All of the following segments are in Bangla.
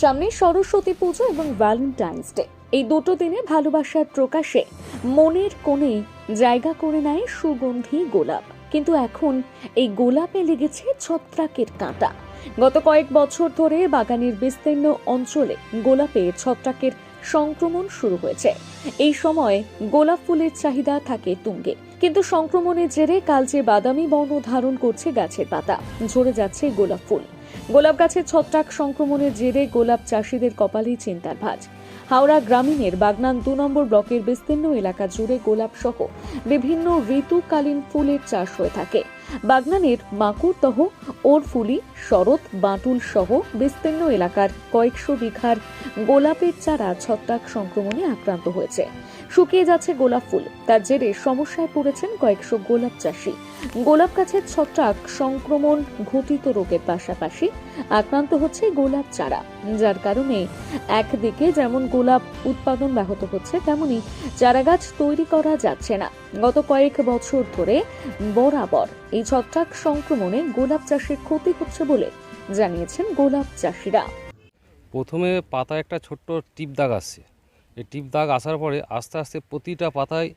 সামনে সরস্বতী পুজো এবং ভ্যালেন্টাইন্স ডে এই দুটো দিনে ভালোবাসার প্রকাশে মনের কোণে জায়গা করে নেয় সুগন্ধি গোলাপ। কিন্তু এখন এই গোলাপে লেগেছে ছত্রাকের কাঁটা। গত কয়েক বছর ধরে বাগানের বিস্তীর্ণ অঞ্চলে গোলাপে ছত্রাকের সংক্রমণ শুরু হয়েছে। এই সময় গোলাপ ফুলের চাহিদা থাকে তুঙ্গে। কিন্তু সংক্রমণের জেরে কালচে বাদামি বর্ণ ধারণ করছে গাছের পাতা, ঝরে যাচ্ছে গোলাপ ফুল। গোলাপ গাছের ছত্রাক সংক্রমণের জেরে গোলাপ চাষিদের কপালেই চিন্তার ভাঁজ। হাওড়া গ্রামীণের বাগনান দু নম্বর ব্লকের বিস্তীর্ণ এলাকা জুড়ে গোলাপ সহ বিভিন্ন ঋতুকালীন ফুলের চাষ হয়ে থাকে। বাগনানের মাকুরদহ, ওরফুলি, শরৎ বাঁটুল সহ বিস্তীর্ণ এলাকার কয়েকশো বিঘার গোলাপের চারা ছত্রাক সংক্রমণে আক্রান্ত হয়েছে। শুকিয়ে যাচ্ছে গোলাপ ফুল। তার জেরে সমস্যায় পড়েছেন কয়েকশো গোলাপ চাষি। গোলাপ গাছের ছত্রাক সংক্রমণ ঘটিত রোগের পাশাপাশি আক্রান্ত হচ্ছে গোলাপ চারা। যার কারণে একদিকে যেমন গোলাপ উৎপাদন ব্যাহত হচ্ছে, তেমনি চারা গাছ তৈরি করা যাচ্ছে না। গত কয়েক বছর ধরে বরাবর এই ছত্রাক সংক্রমণে গোলাপ চাষের ক্ষতি হচ্ছে বলে জানিয়েছেন গোলাপ চাষিরা। প্রথমে পাতায় একটা ছোট্ট টিপ দাগ আসছে। এই টিপ দাগ আসার পরে আস্তে আস্তে প্রতিটা পাতায়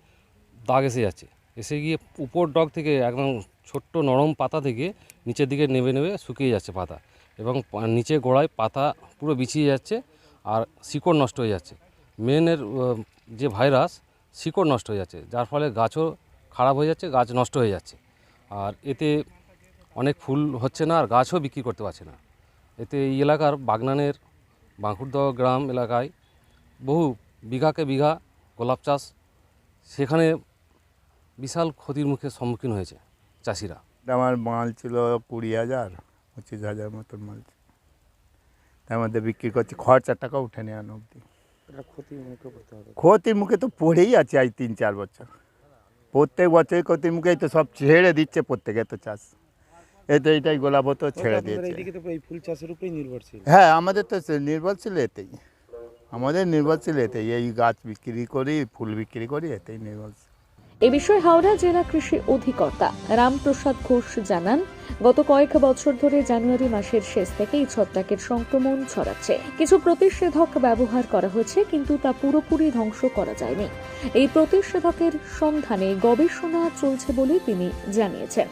দাগ এসে যাচ্ছে। এসে গিয়ে উপর ডগ থেকে একদম ছোট্ট নরম পাতা থেকে নিচের দিকে নেবে নেবে শুকিয়ে যাচ্ছে পাতা এবং নিচে গোড়ায় পাতা পুরো বিছিয়ে যাচ্ছে আর শিকড় নষ্ট হয়ে যাচ্ছে। মেনের যে ভাইরাস শিকড় নষ্ট হয়ে যাচ্ছে, যার ফলে গাছও খারাপ হয়ে যাচ্ছে, গাছ নষ্ট হয়ে যাচ্ছে। আর এতে অনেক ফুল হচ্ছে না, আর গাছও বিক্রি করতে পারছে না। এতে এই এলাকার বাগনানের, বাঁকুড়দহ গ্রাম এলাকায় বহু বিঘাকে বিঘা গোলাপ চাষ সেখানে বিশাল ক্ষতির মুখে সম্মুখীন হয়েছে চাষিরা। আমার মাল ছিল কুড়ি হাজার পঁচিশ হাজার মতন মাল ছিল। তার মধ্যে বিক্রি করছি খরচার টাকা উঠে নেওয়া অবধি। ক্ষতির মুখে তো পড়েই আছে আজ তিন চার বছর। প্রত্যেক বছরই ক্ষতির মুখেই তো সব ছেড়ে দিচ্ছে প্রত্যেকে তো চাষ। এই তো এইটাই গোলাপ তো ছেড়ে দিয়েছে। এইদিকে তো এই ফুল চাষের উপরেই নির্ভরশীল। হ্যাঁ আমাদের তো সে নির্ভরশীল এতেই। আমাদের নির্ভরশীল এতেই। এই গাছ বিক্রি করি, ফুল বিক্রি করি, এতেই নির্ভরশীল এ বিষয়ে হাওড়া জেলা কৃষি অধিকর্তা রামপ্রসাদ ঘোষ জানান, গত কয়েক বছর ধরে জানুয়ারি মাসের শেষ থেকে এই ছত্রাকের সংক্রমণ ছড়াচ্ছে। কিছু প্রতিষেধক ব্যবহার করা হয়েছে, কিন্তু তা পুরোপুরি ধ্বংস করা যায়নি। এই প্রতিষেধকের সন্ধানে গবেষণা চলছে বলে তিনি জানিয়েছেন।